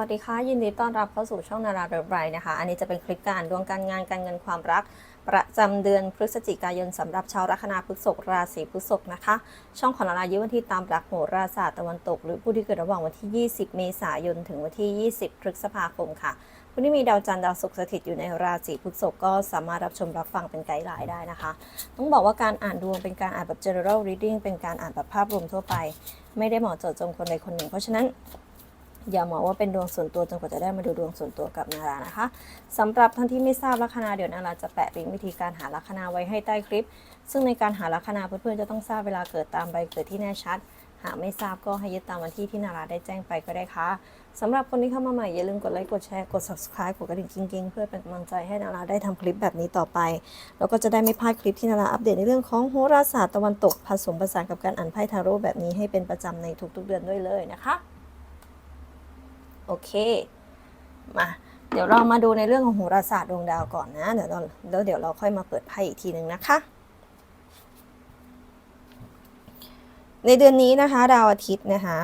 วัสดีค่ะ ยินดีต้อนรับเข้าสู่ช่องนาราเดอร์ไบรนะคะ อันนี้จะเป็นคลิปการดวงการงานการเงินความรัก ประจำเดือนพฤศจิกายนสำหรับชาวลัคนาพฤษภราศีพฤษภนะคะ ช่องของนารายึดวันที่ตามหลักโหราศาสตร์ตะวันตก หรือผู้ที่เกิดระหว่างวันที่ 20 เมษายนถึงวันที่ 20 พฤษภาคมค่ะผู้ที่มีดาวจันทร์ดาวศุกร์สถิตอยู่ในราศีพฤษภก็สามารถรับชมรับฟังเป็นไกด์ไลน์ได้นะคะ ต้องบอกว่าการอ่านดวงเป็นการอ่านแบบ general reading เป็นการอ่านแบบภาพรวมทั่วไป ไม่ได้เหมาะเจาะจงคนใดคนหนึ่ง เพราะฉะนั้น อย่ามองว่าเป็นดวงส่วนตัวจนกว่าจะได้มาดูดวงส่วนตัวกับนารานะคะสำหรับท่านที่ไม่ทราบลัคนาเดี๋ยวนาราจะแปะลิงก์วิธีการหาลัคนาไว้ให้ใต้คลิป ซึ่งในการหาลัคนาเพื่อนๆจะต้องทราบเวลาเกิดตามใบเกิดที่แน่ชัด หากไม่ทราบก็ให้ยึดตามวันที่ที่นาราได้แจ้งไปก็ได้ค่ะสำหรับคนที่เข้ามาใหม่อย่าลืมกดไลค์กดแชร์กด subscribe กดกระดิ่งกิ้งๆ เพื่อเป็นกำลังใจให้นาราได้ทำคลิปแบบนี้ต่อไป แล้วก็จะได้ไม่พลาดคลิปที่นาราอัปเดตในเรื่องของโหราศาสตร์ตะวันตก ผสมผสานกับการอ่านไพ่ทาโร่แบบนี้ให้เป็นประจำในทุกๆเดือนด้วยเลยนะคะ โอเค มา เดี๋ยวเรามาดูในเรื่องของโหราศาสตร์ดวงดาวก่อนนะ เดี๋ยวเราแล้วเดี๋ยวเราค่อยมาเปิดไพ่อีกทีหนึ่งนะคะ ในเดือนนี้นะคะ ดาวอาทิตย์นะคะ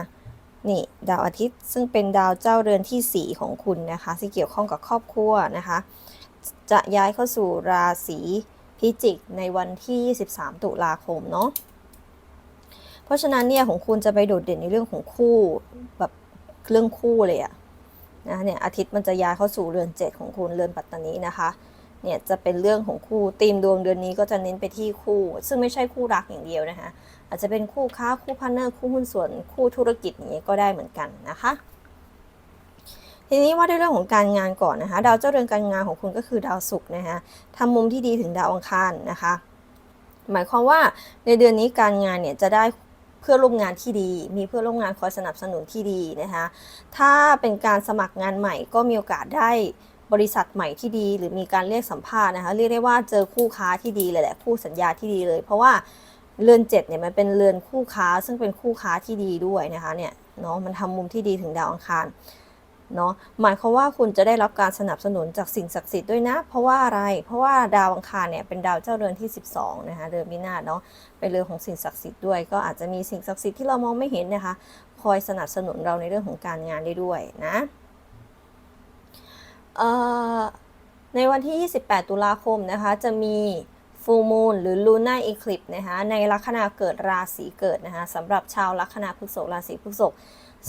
นี่ดาวอาทิตย์ซึ่งเป็นดาวเจ้าเรือนที่ 4 ของคุณนะคะที่เกี่ยวข้องกับครอบครัวนะคะ จะย้ายเข้าสู่ราศีพิจิกในวันที่ 23 ตุลาคมเนาะ เพราะฉะนั้นเนี่ยของคุณจะไปโดดเด่นในเรื่องของคู่แบบ เรื่องคู่เลยอะนะเนี่ยอาทิตย์มันจะย้ายเข้าสู่เรือนเจ็ดของคุณเรือนปัตตานีนะคะเนี่ยจะเป็นเรื่องของคู่ธีมดวงเดือนนี้ก็จะเน้นไปที่คู่ ซึ่งไม่ใช่คู่รักอย่างเดียวนะคะ อาจจะเป็นคู่ค้าคู่พาร์เนอร์คู่หุ้นส่วนคู่ธุรกิจอย่างนี้ก็ได้เหมือนกันนะคะ ทีนี้ว่าด้วยเรื่องของการงานก่อนนะคะ ดาวเจ้าเรือนการงานของคุณก็คือดาวศุกร์นะคะทำมุมที่ดีถึงดาวอังคารนะคะ หมายความว่าในเดือนนี้การงานเนี่ยจะได้ เพื่อร่วมงานที่ดี มีเพื่อร่วมงานคอยสนับสนุนที่ดีนะคะ ถ้าเป็นการสมัครงานใหม่ก็มีโอกาสได้บริษัทใหม่ที่ดี หรือมีการเรียกสัมภาษณ์นะคะ เรียกได้ว่าเจอคู่ค้าที่ดีเลยแหละคู่สัญญาที่ดีเลย เพราะว่าเรือนเจ็ดเนี่ยมันเป็นเรือนคู่ค้า ซึ่งเป็นคู่ค้าที่ดีด้วยนะคะเนี่ยเนาะมันทำมุมที่ดีถึงดาวอังคาร เนาะหมายความว่าคุณจะได้รับการสนับสนุนจากสิ่งศักดิ์สิทธิ์ด้วยนะ เพราะว่าอะไร เพราะว่าดาวอังคารเนี่ยเป็นดาวเจ้าเรือนที่ 12นะคะเรือนมินาเนาะเป็นเรือนของสิ่งศักดิ์สิทธิ์ด้วย ก็อาจจะมีสิ่งศักดิ์สิทธิ์ที่เรามองไม่เห็นนะคะ คอยสนับสนุนเราในเรื่องของการงานได้ด้วยนะในวันที่ 28 ตุลาคมนะคะ จะมีฟูมูลหรือลูน่าอีคลิปนะคะในลัคนาเกิดราศีเกิดนะคะสำหรับชาวลัคนาพฤษภราศีพฤษภ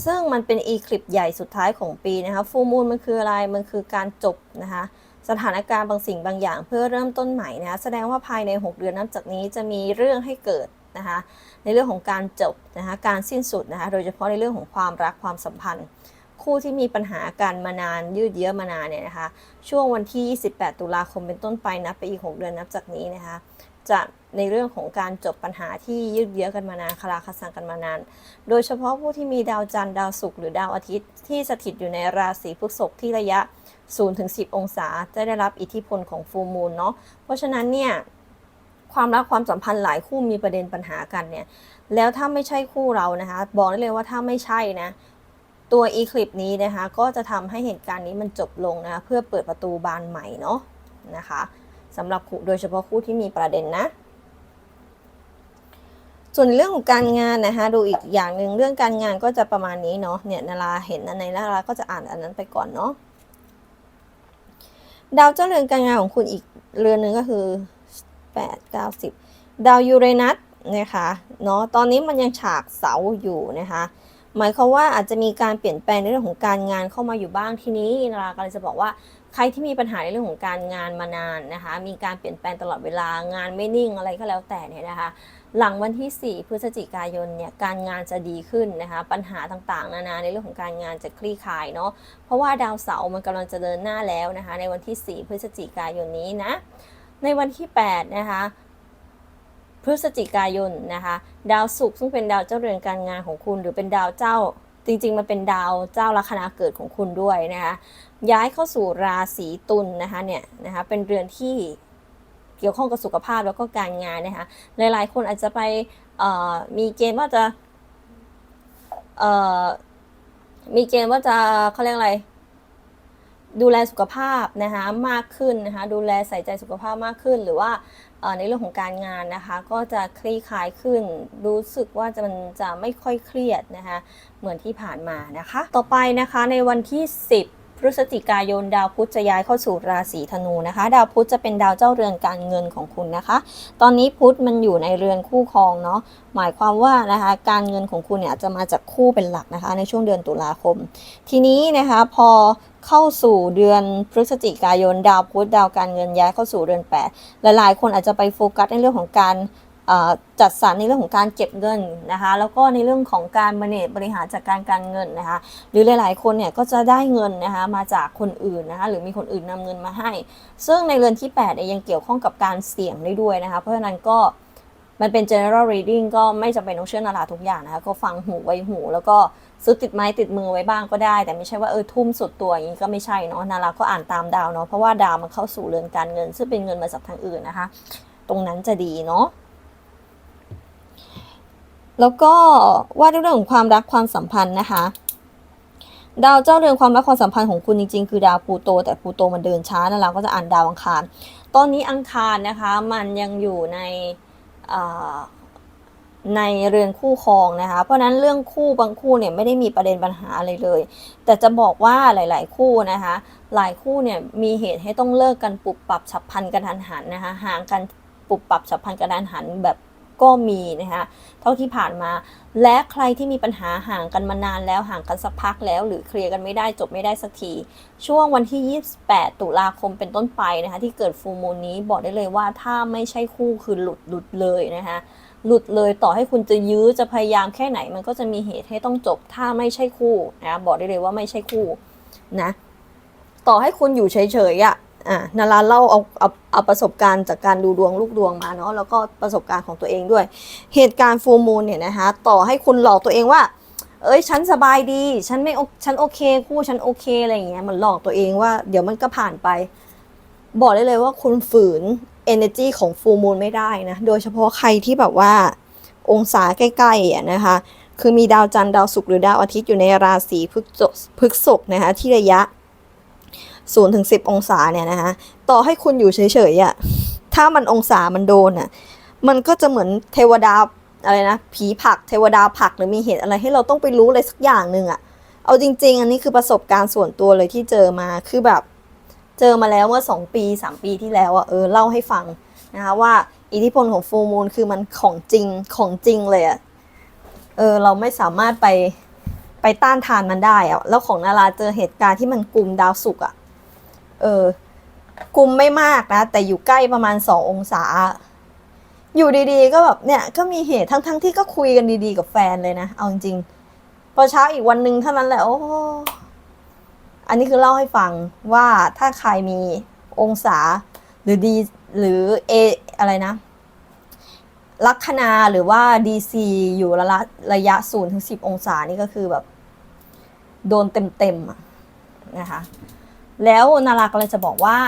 ซึ่งมันเป็นอีคลิปใหญ่สุดท้ายของปีนะคะฟูมูลมันคืออะไร มันคือการจบนะคะสถานการณ์บางสิ่งบางอย่างเพื่อเริ่มต้นใหม่นะคะแสดงว่าภายใน 6 เดือนนับจากนี้จะมีเรื่องให้เกิดนะคะในเรื่องของการจบนะคะการสิ้นสุดนะคะโดยเฉพาะในเรื่องของความรักความสัมพันธ์ คู่ที่มีปัญหาการมานานยืดเยื้อมานานเนี่ยนะคะช่วงวันที่ 28 ตุลาคมเป็นต้นไปนับไปอีก 6 เดือนนับจากนี้นะคะ จะในเรื่องของการจบปัญหาที่ยืดเยื้อกันมานานคลาคสังกันมานาน โดยเฉพาะผู้ที่มีดาวจันทร์ดาวศุกร์หรือดาวอาทิตย์ ที่สถิตอยู่ในราศีพฤษภที่ระยะ 0-10 องศา จะได้รับอิทธิพลของฟูมูลเนาะ เพราะฉะนั้นเนี่ยความรักความสัมพันธ์หลายคู่มีประเด็นปัญหากันเนี่ย แล้วถ้าไม่ใช่คู่เรานะคะ บอกได้เลยว่าถ้าไม่ใช่นะ ตัวอีคลิปนี้นะคะ ก็จะทำให้เหตุการณ์นี้มันจบลงนะะเพื่อเปิดประตูบานใหม่เนาะนะคะ สำหรับคู่โดยเฉพาะคู่ที่มีประเด็นนะ ส่วนเรื่องของการงานนะคะดูอีกอย่างหนึ่งเรื่องการงานก็จะประมาณนี้เนาะเนี่ยนาราเห็นอันไหนนาราก็จะอ่านอันนั้นไปก่อนเนาะดาวเจ้าเรือนการงานของคุณอีกเรือนหนึ่งก็คือ8 9 10 ดาวยูเรนัสนะคะเนาะตอนนี้มันยังฉากเสาอยู่นะคะ หมายความว่าอาจจะมีการเปลี่ยนแปลงในเรื่องของการงานเข้ามาอยู่บ้างทีนี้นรากำลังจะบอกว่าใครที่มีปัญหาในเรื่องของการงานมานานนะคะ มีการเปลี่ยนแปลงตลอดเวลางานไม่นิ่งอะไรก็แล้วแต่เนี่ยนะคะ หลังวันที่ 4 พฤศจิกายนเนี่ยการงานจะดีขึ้นนะคะ ปัญหาต่างๆ นานาในเรื่องของการงานจะคลี่คลายเนาะเพราะว่าดาวเสาร์มันกำลังจะเดินหน้าแล้วนะคะ ในวันที่ 4 พฤศจิกายนนี้นะในวันที่8นะคะ พฤศจิกายนนะคะ ดาวศุกร์ซึ่งเป็นดาวเจ้าเรือนการงานของคุณ หรือเป็นดาวเจ้าจริงๆ มันเป็นดาวเจ้าลัคนาเกิดของคุณด้วยนะคะย้ายเข้าสู่ราศีตุลนะคะเนี่ยนะคะเป็นเรือนที่เกี่ยวข้องกับสุขภาพแล้วก็การงานนะคะหลายๆ คนอาจจะไปมีเกณฑ์ว่าจะมีเกณฑ์ว่าจะเขาเรียกอะไร ดูแลสุขภาพนะคะมากขึ้นนะคะดูแลใส่ใจสุขภาพมากขึ้นหรือว่า ในเรื่องของการงานนะคะ ก็จะคลี่คลายขึ้น รู้สึกว่าจะมันจะไม่ค่อยเครียดนะคะ เหมือนที่ผ่านมานะคะ ต่อไปนะคะในวันที่ 10 พฤศจิกายนดาวพุธจะย้ายเข้าสู่ราศีธนูนะคะ ดาวพุธจะเป็นดาวเจ้าเรือนการเงินของคุณนะคะ ตอนนี้พุธมันอยู่ในเรือนคู่ครองเนาะหมายความว่านะคะการเงินของคุณเนี่ยจะมาจากคู่เป็นหลักนะคะ ในช่วงเดือนตุลาคม ทีนี้นะคะพอเข้าสู่เดือนพฤศจิกายนดาวพุธดาวการเงินย้ายเข้าสู่เดือน 8 หลายๆ คนอาจจะไปโฟกัสในเรื่องของการ จัดสรรในเรื่องของการเก็บเงินนะคะแล้วก็ในเรื่องของการบริบริหารจัดการการเงินนะคะหรือหลาย ๆ คนเนี่ยก็จะได้เงินนะคะมาจากคนอื่นนะคะหรือมีคนอื่นนำเงินมาให้ ซึ่งในเรือนที่8เนี่ยยังเกี่ยวข้องกับการเสี่ยงได้ด้วยนะคะเพราะฉะนั้นก็มันเป็น general reading ก็ไม่จำเป็นต้องเชื่อนาราทุกอย่างนะคะก็ฟังหูไว้หู แล้วก็ซื้อติดไม้ติดมือไว้บ้างก็ได้ แต่ไม่ใช่ว่าเออทุ่มสุดตัวอย่างนี้ก็ไม่ใช่เนาะนาราก็อ่านตามดาวเนาะเพราะว่าดาวมันเข้าสู่เรือนการเงิน ซึ่งเป็นเงินมาจากทางอื่นนะคะ ตรงนั้นจะดีเนาะ แล้วก็ว่าด้วยเรื่องของความรักความสัมพันธ์นะคะ ดาวเจ้าเรือนความรักความสัมพันธ์ของคุณจริงๆ คือดาวพูโต แต่พูโตมันเดินช้านะเราก็จะอ่านดาวอังคาร ตอนนี้อังคารนะคะมันยังอยู่ในในเรือนคู่ครองนะคะ เพราะฉะนั้นเรื่องคู่บางคู่เนี่ยไม่ได้มีประเด็นปัญหาอะไรเลย แต่จะบอกว่าหลาย ๆ คู่นะคะ หลายคู่เนี่ยมีเหตุให้ต้องเลิกกันปุบปรับฉับพลันกระทันหันนะคะห่างกันปุบปรับฉับพลันกระทันหันแบบ ก็มีนะคะเท่าที่ผ่านมา และใครที่มีปัญหาห่างกันมานานแล้วห่างกันสักพักแล้ว หรือเคลียร์กันไม่ได้จบไม่ได้สักที ช่วงวันที่ 28 ตุลาคมเป็นต้นไปนะคะที่เกิดฟูมูลนี้บอกได้เลยว่าถ้าไม่ใช่คู่คือหลุดหลุดเลยนะคะหลุดเลยต่อให้คุณจะยื้อจะพยายามแค่ไหน มันก็จะมีเหตุให้ต้องจบ ถ้าไม่ใช่คู่นะบอกได้เลยว่าไม่ใช่คู่นะ ต่อให้คุณอยู่เฉยๆอะ อะนาราเล่าเอาเอาเอาประสบการณ์จากการดูดวงลูกดวงมาเนาะแล้วก็ประสบการณ์ของตัวเองด้วย เหตุการณ์ฟูมูลเนี่ยนะคะต่อให้คุณหลอกตัวเองว่า เอ้ยฉันสบายดี ฉันไม่โอฉันโอเคคู่ฉันโอเคอะไรอย่างเงี้ยมันหลอกตัวเองว่าเดี๋ยวมันก็ผ่านไป บอกได้เลยว่าคุณฝืน energy ของฟูมูลไม่ได้นะโดยเฉพาะใครที่แบบว่าองศาใกล้ๆอะนะคะคือมีดาวจันทร์ดาวศุกร์หรือดาวอาทิตย์อยู่ในราศีพฤกษพฤกษกนะคะที่ระยะ 0ถึง10 องศาเนี่ยนะคะต่อให้คุณอยู่เฉยๆอะถ้ามันองศามันโดนอะมันก็จะเหมือนเทวดาอะไรนะผีผักเทวดาผักหรือมีเหตุอะไรให้เราต้องไปรู้อะไรสักอย่างหนึ่งอะเอาจริง ๆ อันนี้คือประสบการณ์ส่วนตัวเลยที่เจอมาคือแบบ เจอมาแล้วเมื่อสองปีสามปีที่แล้วอะเออเล่าให้ฟังนะคะว่าอิทธิพลของฟูมูลคือมันของจริงของจริงเลยอะเออเราไม่สามารถไปไปต้านทานมันได้อะแล้วของนาราเจอเหตุการณ์ที่มันกลุ่มดาวศุกร์อะ เออกลุ่มไม่มากนะ แต่อยู่ใกล้ประมาณสององศา อยู่ดีๆ ก็แบบเนี่ยก็มีเหตุทั้งๆที่ก็คุยกันดีๆ กับแฟนเลยนะ เอาจริงๆพอเช้าอีกวันหนึ่งเท่านั้นแหละโอ้อันนี้คือเล่าให้ฟังว่าถ้าใครมีองศาหรือดีหรือเออะไรนะ ลัคนาหรือว่า DC อยู่ระละระยะ0ถึง10องศานี่ก็คือแบบ โดนเต็มๆนะคะ แล้วนาราก็เลยจะบอกว่า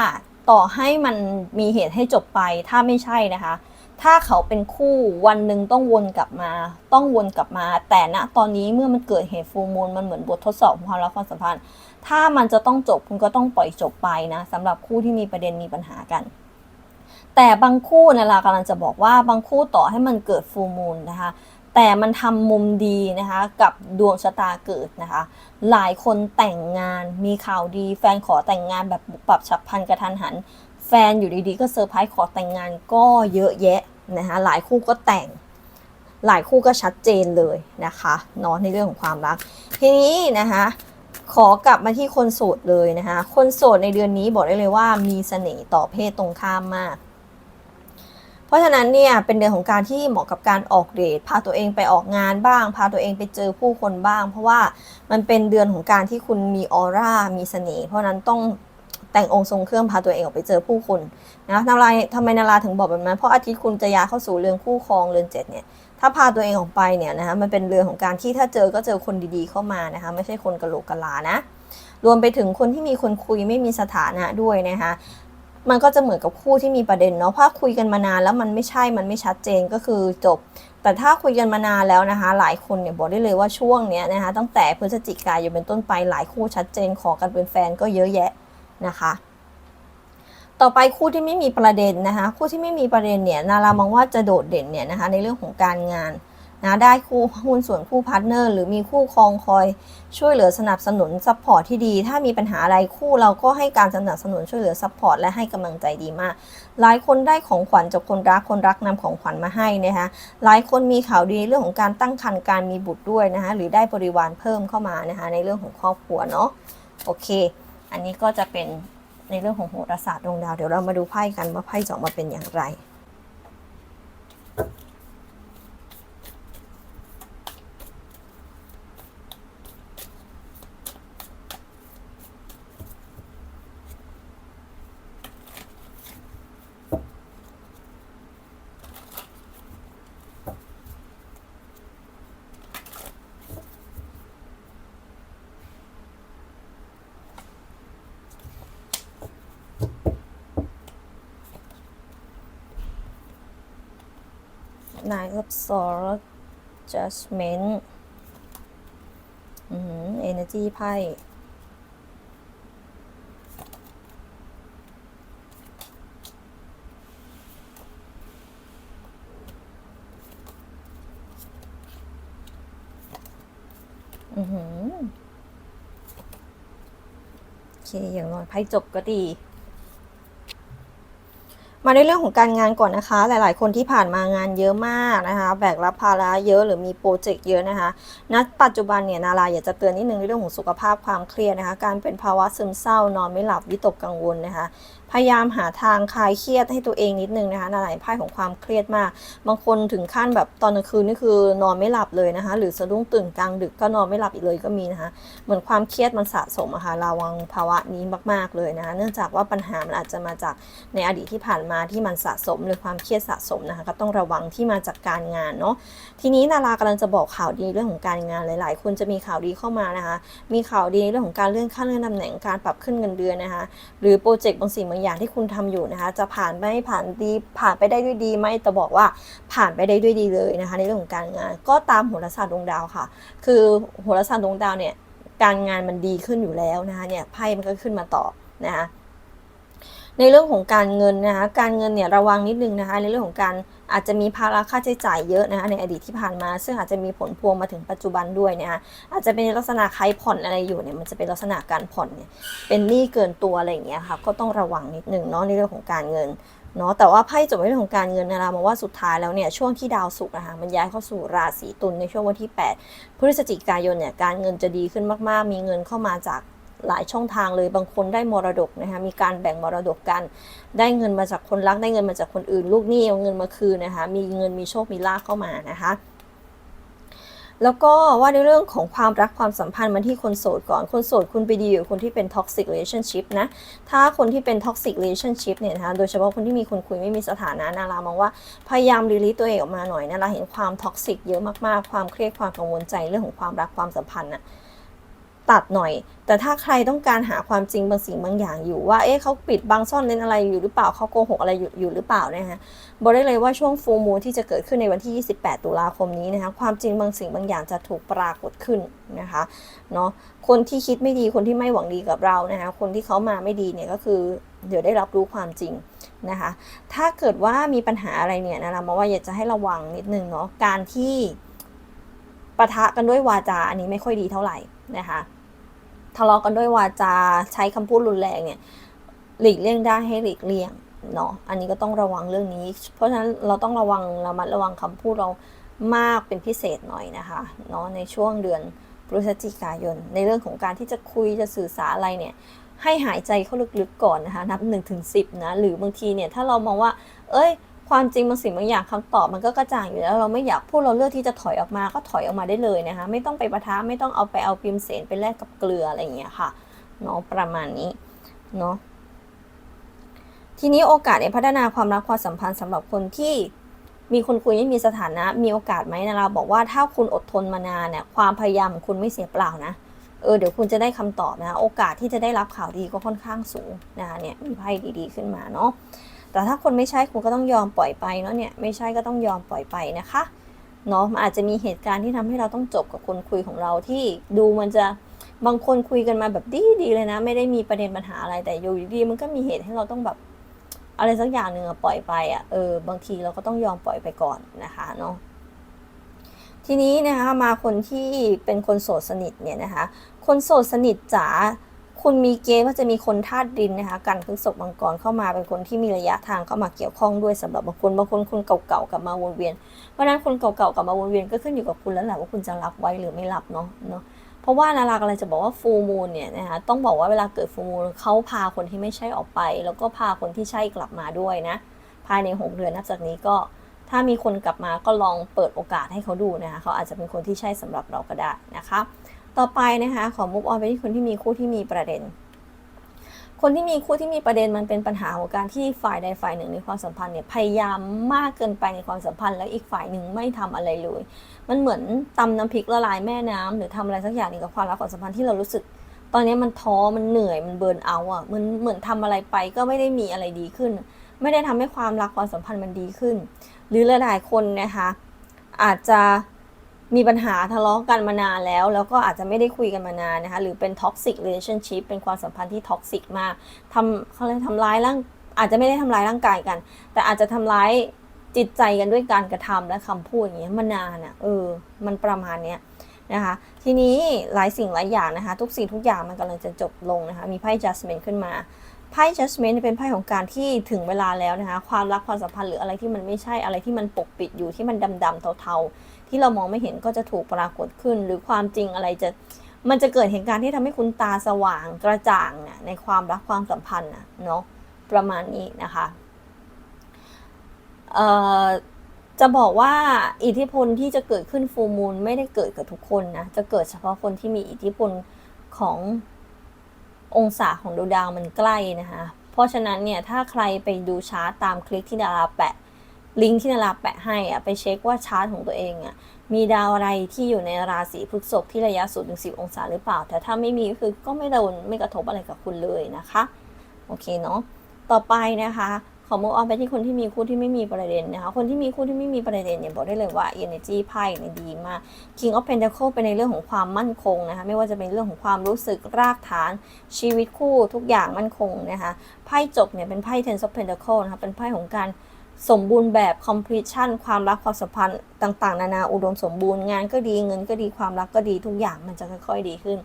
ต่อให้มันมีเหตุให้จบไปถ้าไม่ใช่นะคะ ถ้าเขาเป็นคู่วันหนึ่งต้องวนกลับมา ต้องวนกลับมา แต่ณตอนนี้เมื่อมันเกิดเหตุฟูมูลมันเหมือนบททดสอบของความรักความสัมพันธ์ ถ้ามันจะต้องจบคุณก็ต้องปล่อยจบไปนะสำหรับคู่ที่มีประเด็นมีปัญหากัน แต่บางคู่นารากำลังจะบอกว่าบางคู่ต่อให้มันเกิดฟูมูลนะคะ แต่มันทำมุมดีนะคะกับดวงชะตาเกิดนะคะ หลายคนแต่งงานมีข่าวดีแฟนขอแต่งงานแบบปรับฉับพลันกระทันหัน แฟนอยู่ดีๆ ก็เซอร์ไพรส์ขอแต่งงานก็เยอะแยะนะคะหลายคู่ก็แต่ง หลายคู่ก็ชัดเจนเลยนะคะเนาะในเรื่องของความรัก ทีนี้นะคะขอกลับมาที่คนโสดเลยนะคะ คนโสดในเดือนนี้บอกได้เลยว่ามีเสน่ห์ต่อเพศตรงข้ามมาก เพราะฉะนั้นเนี่ยเป็นเดือนของการที่เหมาะกับการออกเดทพาตัวเองไปออกงานบ้าง พาตัวเองไปเจอผู้คนบ้าง เพราะว่ามันเป็นเดือนของการที่คุณมีออร่ามีเสน่ห์เพราะนั้นต้องแต่งองค์ทรงเครื่องพาตัวเองออกไปเจอผู้คนนะนาราทำไมนาราถึงบอกแบบนั้นเพราะอาทิตย์คุณจะย้ายเข้าสู่เรือนคู่ครองเรือนเจ็ดเนี่ยถ้าพาตัวเองออกไปเนี่ยนะคะมันเป็นเรื่องของการที่ถ้าเจอก็เจอคนดีๆเข้ามานะคะไม่ใช่คนกะโหลกกะลานะ รวมไปถึงคนที่มีคนคุยไม่มีสถานะด้วยนะคะ มันก็จะเหมือนกับคู่ที่มีประเด็นเนาะถ้าคุยกันมานานแล้วมันไม่ใช่มันไม่ชัดเจนก็คือจบ แต่ถ้าคุยกันมานานแล้วนะคะ หลายคนเนี่ยบอกได้เลยว่าช่วงเนี้ยนะคะตั้งแต่พฤศจิกายนเป็นต้นไปหลายคู่ชัดเจนขอกันเป็นแฟนก็เยอะแยะนะคะต่อไปคู่ที่ไม่มีประเด็นนะคะคู่ที่ไม่มีประเด็นเนี่ยนารามองว่าจะโดดเด่นเนี่ยนะคะในเรื่องของการงาน นะได้คู่หุ้นส่วนคู่พาร์ทเนอร์หรือมีคู่ครองคอยช่วยเหลือสนับสนุนซัพพอร์ตที่ดี ถ้ามีปัญหาอะไรคู่เราก็ให้การสนับสนุนช่วยเหลือซัพพอร์ตและให้กำลังใจดีมาก หลายคนได้ของขวัญจากคนรักคนรักนำของขวัญมาให้นะคะหลายคนมีข่าวดีเรื่องของการตั้งครรภ์การมีบุตรด้วยนะคะหรือได้บริวารเพิ่มเข้ามานะคะในเรื่องของครอบครัวเนาะโอเค อันนี้ก็จะเป็นในเรื่องของโหราศาสตร์ดวงดาวเดี๋ยวเรามาดูไพ่กันว่าไพ่จะออกมาเป็นอย่างไร นายกับสอร์ judgment อืม energy ไพ่อือหือโอเค อย่างน้อยไพ่จบก็ดี มาในเรื่องของการงานก่อนนะคะ หลายๆ คนที่ผ่านมางานเยอะมากนะคะ แบกรับภาระเยอะหรือมีโปรเจกต์เยอะนะคะณปัจจุบันเนี่ยนาราอยากจะเตือนนิดนึงในเรื่องของสุขภาพความเครียดนะคะ การเป็นภาวะซึมเศร้านอนไม่หลับวิตกกังวลนะคะ พยายามหาทางคลายเครียดให้ตัวเองนิดนึงนะคะนาราไพ่ของความเครียดมาก บางคนถึงขั้นแบบตอนกลางคืนนี่คือนอนไม่หลับเลยนะคะ หรือสะดุ้งตื่นกลางดึกก็นอนไม่หลับอีกเลยก็มีนะคะ เหมือนความเครียดมันสะสมอะค่ะระวังภาวะนี้มาก ๆเลยนะคะ เนื่องจากว่าปัญหามันอาจจะมาจากในอดีตที่ผ่านมาที่มันสะสมหรือความเครียดสะสมนะคะ ก็ต้องระวังที่มาจากการงานเนาะ ทีนี้นารากำลังจะบอกข่าวดีเรื่องของการงานหลาย ๆ คนจะมีข่าวดีเข้ามานะคะ มีข่าวดีเรื่องของการเลื่อนขั้นเลื่อนตำแหน่งการปรับขึ้นเงินเดือนนะคะ หรือโปรเจกต์บางสิ่งบางอย่างที่คุณทำอยู่นะคะ จะผ่านไม่ผ่านดีผ่านไปได้ด้วยดีไหมแต่บอกว่าผ่านไปได้ด้วยดีเลยนะคะ ในเรื่องของการงาน ก็ตามโหราศาสตร์ดวงดาวค่ะ คือโหราศาสตร์ดวงดาวเนี่ยการงานมันดีขึ้นอยู่แล้วนะคะเนี่ยไพ่มันก็ขึ้นมาตอบนะคะในเรื่องของการเงินนะคะการเงินเนี่ยระวังนิดนึงนะคะในเรื่องของการ อาจจะมีภาระค่าใช้จ่ายเยอะนะคะในอดีตที่ผ่านมา ซึ่งอาจจะมีผลพวงมาถึงปัจจุบันด้วยนะคะอาจจะเป็นลักษณะใครผ่อนอะไรอยู่เนี่ยมันจะเป็นลักษณะการผ่อนเนี่ยเป็นหนี้เกินตัวอะไรอย่างเงี้ยค่ะก็ต้องระวังนิดนึงเนาะในเรื่องของการเงินเนาะแต่ว่าไพ่จบในเรื่องของการเงินนะคะมองว่าสุดท้ายแล้วเนี่ยช่วงที่ดาวศุกร์นะคะมันย้ายเข้าสู่ราศีตุลในช่วงวันที่ 8 พฤศจิกายนเนี่ยการเงินจะดีขึ้นมากๆ มีเงินเข้ามาจาก หลายช่องทางเลยบางคนได้มรดกนะคะมีการแบ่งมรดกกัน ได้เงินมาจากคนรักได้เงินมาจากคนอื่น ลูกหนี้เอาเงินมาคืนนะคะมีเงินมีโชคมีลาภเข้ามานะคะแล้วก็ว่าในเรื่องของความรักความสัมพันธ์มาที่คนโสดก่อนคนโสดคุณไปดีอยู่คนที่เป็น toxic relationship นะ ถ้าคนที่เป็น toxic relationship เนี่ยนะคะโดยเฉพาะคนที่มีคนคุยไม่มีสถานะนารามองว่าพยายามรีลีตัวเองออกมาหน่อยนาราเห็นความ toxic เยอะมากๆ ความเครียดความกังวลใจเรื่องของความรักความสัมพันธ์นะ ตัดหน่อย แต่ถ้าใครต้องการหาความจริงบางสิ่งบางอย่างอยู่ว่า เอ๊ะเขาปิดบังซ่อนเร้นอะไรอยู่หรือเปล่าเขาโกหกอะไรอยู่หรือเปล่านะคะบอกได้เลยว่าช่วงฟูมูที่จะเกิดขึ้นในวันที่ 28 ตุลาคมนี้นะคะความจริงบางสิ่งบางอย่างจะถูกปรากฏขึ้นนะคะเนาะคนที่คิดไม่ดีคนที่ไม่หวังดีกับเรานะคะคนที่เขามาไม่ดีเนี่ยก็คือเดี๋ยวได้รับรู้ความจริงนะคะ ถ้าเกิดว่ามีปัญหาอะไรเนี่ยนะมองว่าอยากจะให้ระวังนิดนึงเนาะการที่ปะทะกันด้วยวาจาอันนี้ไม่ค่อยดีเท่าไหร่นะคะ ทะเลาะกันด้วยวาจาใช้คำพูดรุนแรงเนี่ย หลีกเลี่ยงได้ให้หลีกเลี่ยงเนาะอันนี้ก็ต้องระวังเรื่องนี้ เพราะฉะนั้นเราต้องระวังระมัดระวังคำพูดเรามากเป็นพิเศษหน่อยนะคะเนาะในช่วงเดือนพฤศจิกายน ในเรื่องของการที่จะคุยจะสื่อสารอะไรเนี่ยให้หายใจเข้าลึกๆก่อนนะคะนับ1นถึงสินะหรือบางทีเนี่ยถ้าเรามองว่า เอ้ย ความจริงบางสิ่งบางอย่างคำตอบมันก็กระจ่างอยู่แล้วเราไม่อยากพูดเราเลือกที่จะถอยออกมาก็ถอยออกมาได้เลยนะคะ ไม่ต้องไปประทะไม่ต้องเอาไปเอาพิมพ์เสนไปแลกกับเกลืออะไรอย่างเงี้ยค่ะเนาะประมาณนี้เนาะทีนี้โอกาสในพัฒนาความรักความสัมพันธ์สำหรับคนที่มีคนคุยไม่มีสถานะ มีโอกาสไหมนะเราบอกว่าถ้าคุณอดทนมานานเนี่ยความพยายามของคุณไม่เสียเปล่านะเออเดี๋ยวคุณจะได้คำตอบนะ โอกาสที่จะได้รับข่าวดีก็ค่อนข้างสูงนะคะเนี่ยมีไพ่ดีๆขึ้นมาเนาะ แต่ถ้าคนไม่ใช่คุณก็ต้องยอมปล่อยไปเนาะเนี่ยไม่ใช่ก็ต้องยอมปล่อยไปนะคะเนาะมันอาจจะมีเหตุการณ์ที่ทำให้เราต้องจบกับคนคุยของเราที่ดูมันจะบางคนคุยกันมาแบบดีดีเลยนะ ไม่ได้มีประเด็นปัญหาอะไรแต่อยู่ดีๆมันก็มีเหตุให้เราต้องแบบอะไรสักอย่างหนึ่งอะปล่อยไปอะเออบางทีเราก็ต้องยอมปล่อยไปก่อนนะคะเนาะทีนี้นะคะมาคนที่เป็นคนโสดสนิทเนี่ยนะคะ คนโสดสนิทจ๋า คุณมีเกณฑ์ว่าจะมีคนธาตุดินนะคะกันพฤษภมังกรเข้ามาเป็นคนที่มีระยะทางเข้ามาเกี่ยวข้องด้วยสำหรับบางคนบางคนคนเก่าๆกลับมาวนเวียน เพราะนั้นคนเก่าๆกลับมาวนเวียนก็ขึ้นอยู่กับคุณแล้วแหละว่าคุณจะรับไว้หรือไม่รับเนาะเนาะเพราะว่านาราอะไรจะบอกว่าฟูมูลเนี่ยนะคะต้องบอกว่าเวลาเกิดฟูมูลเขาพาคนที่ไม่ใช่ออกไป แล้วก็พาคนที่ใช่กลับมาด้วยนะภายในหกเดือนนับจากนี้ก็ถ้ามีคนกลับมาก็ลองเปิดโอกาสให้เขาดูนะคะเขาอาจจะเป็นคนที่ใช่สำหรับเราก็ได้นะคะ ต่อไปนะคะขอมุกออนไปที่คนที่มีคู่ที่มีประเด็น คนที่มีคู่ที่มีประเด็นมันเป็นปัญหาของการที่ฝ่ายใดฝ่ายหนึ่งในความสัมพันธ์เนี่ยพยายามมากเกินไปในความสัมพันธ์ แล้วอีกฝ่ายหนึ่งไม่ทำอะไรเลย มันเหมือนตำน้ำพริกละลายแม่น้ำหรือทำอะไรสักอย่างหนึ่งกับความรักความสัมพันธ์ที่เรารู้สึก ตอนนี้มันท้อมันเหนื่อยมันเบิร์นเอาอะมันเหมือนทำอะไรไปก็ไม่ได้มีอะไรดีขึ้น ไม่ได้ทำให้ความรักความสัมพันธ์มันดีขึ้น หรือหลายๆคนนะคะอาจจะ มีปัญหาทะเลาะกันมานานแล้ว แล้วก็อาจจะไม่ได้คุยกันมานานนะคะ หรือเป็น toxic relationship เป็นความสัมพันธ์ที่ toxic มากทำเขาเรียกทำร้ายร่างอาจจะไม่ได้ทำร้ายร่างกายกัน แต่อาจจะทำร้ายจิตใจกันด้วยการกระทำและคำพูดอย่างเงี้ยมานานอะเออ มันประมาณเนี้ยนะคะ ทีนี้หลายสิ่งหลายอย่างนะคะ ทุกสิ่งทุกอย่างมันกำลังจะจบลงนะคะ มีไพ่ judgment ขึ้นมาไพ่ judgment เป็นไพ่ของการที่ถึงเวลาแล้วนะคะ ความรักความสัมพันธ์หรืออะไรที่มันไม่ใช่อะไรที่มันปกปิดอยู่ที่มันดำๆเทาๆ ที่เรามองไม่เห็นก็จะถูกปรากฏขึ้น หรือความจริงอะไรจะมันจะเกิดเหตุการณ์ที่ทำให้คุณตาสว่างกระจ่างน่ะในความรักความสัมพันธ์นะเนาะประมาณนี้นะคะเอ่อจะบอกว่าอิทธิพลที่จะเกิดขึ้นฟูมูลไม่ได้เกิดกับทุกคนนะจะเกิดเฉพาะคนที่มีอิทธิพลขององศาของดวงดาวมันใกล้นะคะเพราะฉะนั้นเนี่ยถ้าใครไปดูชาร์ตตามคลิกที่ดาราแปะ ลิงก์ที่นาราแปะให้อะไปเช็คว่าชาร์ตของตัวเองอะมีดาวอะไรที่อยู่ในราศีพฤษภที่ระยะ0ถึง10องศาหรือเปล่า แต่ถ้าไม่มีก็คือก็ไม่โดนไม่กระทบอะไรกับคุณเลยนะคะ โอเคเนาะต่อไปนะคะขอมุกออนไปที่คนที่มีคู่ที่ไม่มีประเด็นนะคะ คนที่มีคู่ที่ไม่มีประเด็นเนี่ยบอกได้เลยว่า energy ไพ่เนี่ยดีมาก King of Pentacle เป็นในเรื่องของความมั่นคงนะคะ ไม่ว่าจะเป็นเรื่องของความรู้สึกรากฐานชีวิตคู่ทุกอย่างมั่นคงนะคะ ไพ่จบเนี่ยเป็นไพ่ Ten of Pentacle นะคะ เป็นไพ่ของการ สมบูรณ์แบบ completion ความรักความสัมพันธ์ต่าง ๆ นานาอุดมสมบูรณ์งานก็ดีเงินก็ดีความรักก็ดีทุกอย่างมันจะค่อยๆดีขึ้น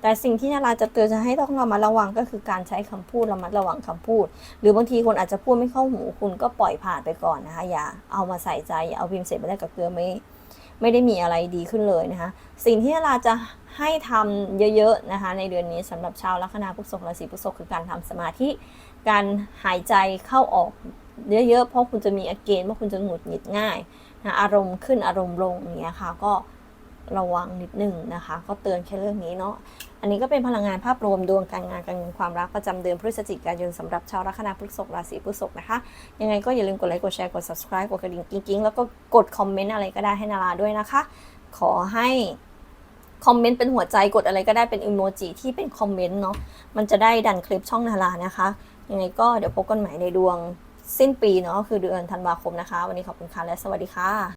แต่สิ่งที่นาราจะเตือนจะให้ต้องระมัดระวังก็คือการใช้คำพูดระมัดระวังคำพูด หรือบางทีคนอาจจะพูดไม่เข้าหูคุณก็ปล่อยผ่านไปก่อนนะคะอย่าเอามาใส่ใจอย่าเอาพิมพ์เสร็จไปได้กับเกลือไม่ไม่ได้มีอะไรดีขึ้นเลยนะคะสิ่งที่นาราจะให้ทำเยอะๆนะคะในเดือนนี้สำหรับชาวลัคนาพฤษภราศีพฤษภคือการทำสมาธิการหายใจเข้าออก เยอะๆ เพราะคุณจะมีอาเกณฑ์ว่าคุณจะหงุดหงิดง่ายนะอารมณ์ขึ้นอารมณ์ลงอย่างเงี้ยค่ะ ก็ระวังนิดนึงนะคะ ก็เตือนแค่เรื่องนี้เนาะอันนี้ก็เป็นพลังงานภาพรวมดวงการงานการเงินความรักประจำเดือนพฤศจิกายนสำหรับชาวลัคนาพฤษภราศีพฤษภนะคะ ยังไงก็อย่าลืมกดไลค์กดแชร์กด subscribe กดกระดิ่งกิ๊งๆ แล้วก็กดคอมเมนต์อะไรก็ได้ให้นาราด้วยนะคะ ขอให้คอมเมนต์เป็นหัวใจกดอะไรก็ได้เป็นอิโมจิที่เป็นคอมเมนต์เนาะมันจะได้ดันคลิปช่องนารานะคะยังไงก็เดี๋ยวพบกันใหม่ในดวง สิ้นปีเนาะคือเดือนธันวาคมนะคะ วันนี้ขอบคุณค่ะและสวัสดีค่ะ